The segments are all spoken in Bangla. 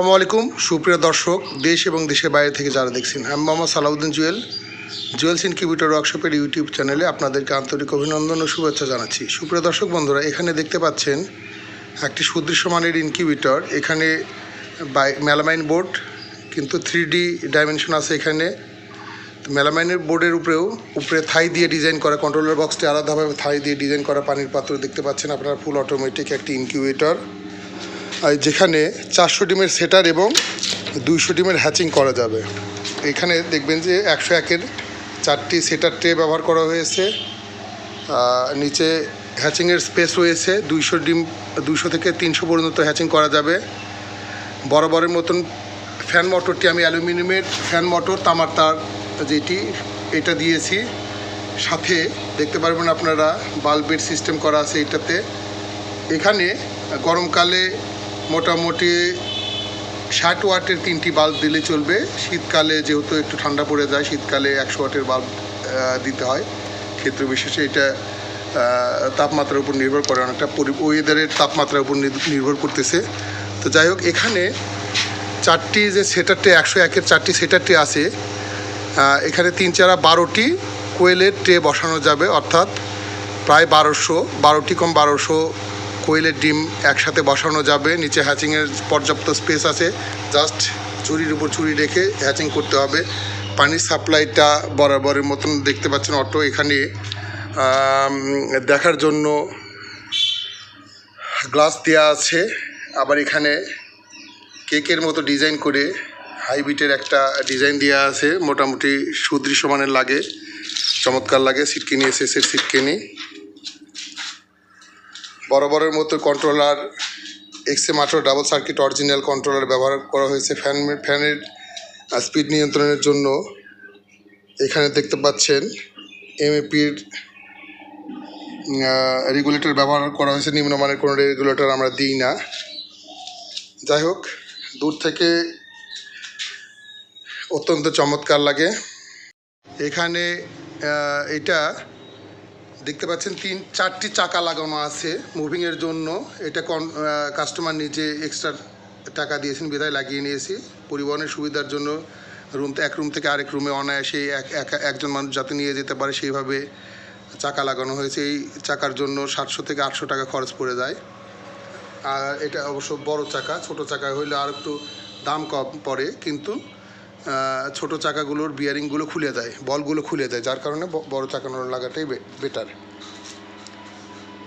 আসসালামু আলাইকুম, সুপ্রিয় দর্শক, দেশ এবং দেশের বাইরে থেকে যারা দেখছেন, আমি মোহাম্মদ সালাউদ্দিন জুয়েল। জুয়েলস ইনকিউবেটর ওয়ার্কশপের ইউটিউব চ্যানেলে আপনাদেরকে আন্তরিক অভিনন্দন ও শুভেচ্ছা জানাচ্ছি। সুপ্রিয় দর্শক বন্ধুরা, এখানে দেখতে পাচ্ছেন একটি সুদৃশ্যমানের ইনকিউবেটর। এখানে মেলামাইন বোর্ড, কিন্তু থ্রি ডাইমেনশন আছে এখানে। মেলামাইনের বোর্ডের উপরেও, উপরে থাই দিয়ে ডিজাইন করা, কন্ট্রোলার বক্সটি আলাদাভাবে থাই দিয়ে ডিজাইন করা পানির পাত্র দেখতে পাচ্ছেন আপনারা, ফুল অটোমেটিক একটি ইনকিউবেটর। যেখানে চারশো ডিমের সেটার এবং দুইশো ডিমের হ্যাচিং করা যাবে। এখানে দেখবেন যে একশো একের চারটি সেটার ট্রে ব্যবহার করা হয়েছে। নিচে হ্যাচিংয়ের স্পেস রয়েছে। দুইশো ডিম, দুইশো থেকে তিনশো পর্যন্ত হ্যাচিং করা যাবে। বরাবরের মতন ফ্যান মোটরটি আমি অ্যালুমিনিয়ামের ফ্যান মোটর তামার তার যেটি, এটা দিয়েছি। সাথে দেখতে পারবেন আপনারা বাল্বের সিস্টেম করা আছে এটাতে। এখানে গরমকালে মোটামুটি ষাট ওয়াটের তিনটি বাল্ব দিলে চলবে। শীতকালে যেহেতু একটু ঠান্ডা পড়ে যায়, শীতকালে একশো ওয়াটের বাল্ব দিতে হয়। ক্ষেত্র বিশেষে এটা তাপমাত্রার উপর নির্ভর করে, অনেকটা ওয়েদারের তাপমাত্রার উপর নির- নির্ভর করতেছে। তো যাই হোক, এখানে চারটি যে সেটারটি, একশো একের চারটি সেটারটি আছে। এখানে তিন চারা বারোটি কোয়েলের ট্রে বসানো যাবে, অর্থাৎ প্রায় বারোশো, বারোটি কম বারোশো কোয়েলের ডিম একসাথে বসানো যাবে। নিচে হ্যাচিংয়ের পর্যাপ্ত স্পেস আছে। জাস্ট চুরির উপর চুরি রেখে হ্যাচিং করতে হবে। পানির সাপ্লাইটা বরাবরের মতন দেখতে পাচ্ছেন অটো এখানে। দেখার জন্য গ্লাস দেওয়া আছে। আবার এখানে কেকের মতো ডিজাইন করে হাইব্রিডের একটা ডিজাইন দেওয়া আছে। মোটামুটি সুদৃশ্যমানের লাগে। চমৎকার লাগে। সিটকিনি এসএসের সিটকিনি বরাবরের মতো কন্ট্রোলার এক্সএ মাত্র ডাবল সার্কিট অরিজিনাল কন্ট্রোলার ব্যবহার করা হয়েছে ফ্যান ফ্যানের স্পিড নিয়ন্ত্রণের জন্য। এখানে দেখতে পাচ্ছেন এমএপির রেগুলেটর ব্যবহার করা হয়েছে। নিম্নমানের কোনো রেগুলেটর আমরা দিই না। যাই হোক, দূর থেকে অত্যন্ত চমৎকার লাগে। এখানে এটা দেখতে পাচ্ছেন, তিন, চারটি চাকা লাগানো আছে মুভিংয়ের জন্য। এটা কন কাস্টমার নিজে এক্সট্রা টাকা দিয়েছেন, বিদায় লাগিয়ে নিয়েছি। পরিবহনের সুবিধার জন্য রুম এক রুম থেকে আরেক রুমে অনায়াসে এক, এক- একজন মানুষ যাতে নিয়ে যেতে পারে, সেইভাবে চাকা লাগানো হয়েছে। এই চাকার জন্য সাতশো থেকে আটশো টাকা খরচ পড়ে যায়। আর এটা অবশ্য বড় চাকা, ছোট চাকা হইলে আর একটু দাম কম পড়ে, কিন্তু ছোট চাকাগুলোর বিয়ারিংগুলো খুলে যায় বলগুলো খুলে দেয়, যার কারণে বড় চাকানোর লাগাটাই বেটার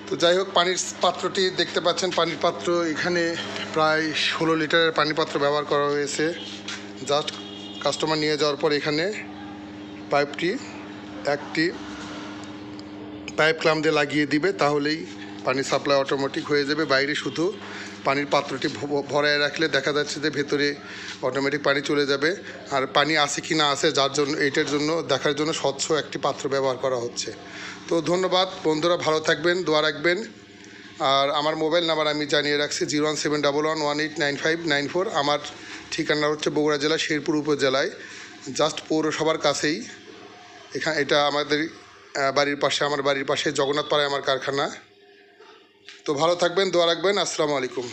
তো যাই হোক, পানির পাত্রটি দেখতে পাচ্ছেন, পানির পাত্র এখানে প্রায় ষোলো লিটারের পানির পাত্র ব্যবহার করা হয়েছে। জাস্ট কাস্টমার নিয়ে যাওয়ার পর এখানে পাইপটি একটি পাইপ ক্লাম দিয়ে লাগিয়ে দিবে, তাহলেই পানি সাপ্লাই অটোমেটিক হয়ে যাবে। বাইরে শুধু পানির পাত্রটি ভরায় রাখলে দেখা যাচ্ছে যে ভেতরে অটোমেটিক পানি চলে যাবে। আর পানি আছে কি না আছে যার জন্য, এটার জন্য, দেখার জন্য স্বচ্ছ একটি পাত্র ব্যবহার করা হচ্ছে। তো ধন্যবাদ, বন্ধুরা ভালো থাকবেন, দোয়া রাখবেন। আর আমার মোবাইল নাম্বার আমি জানিয়ে রাখছি, zero one seven double one one eight nine five nine four. আমার ঠিকানা হচ্ছে বগুড়া জেলা, শেরপুর উপজেলায়। জাস্ট পৌরসভার কাছেই। এখানে এটা আমাদের বাড়ির পাশে, আমার বাড়ির পাশে জগন্নাথ পাড়ায় আমার কারখানা। তো ভালো থাকবেন দোয়া রাখবেন আসসালামু আলাইকুম।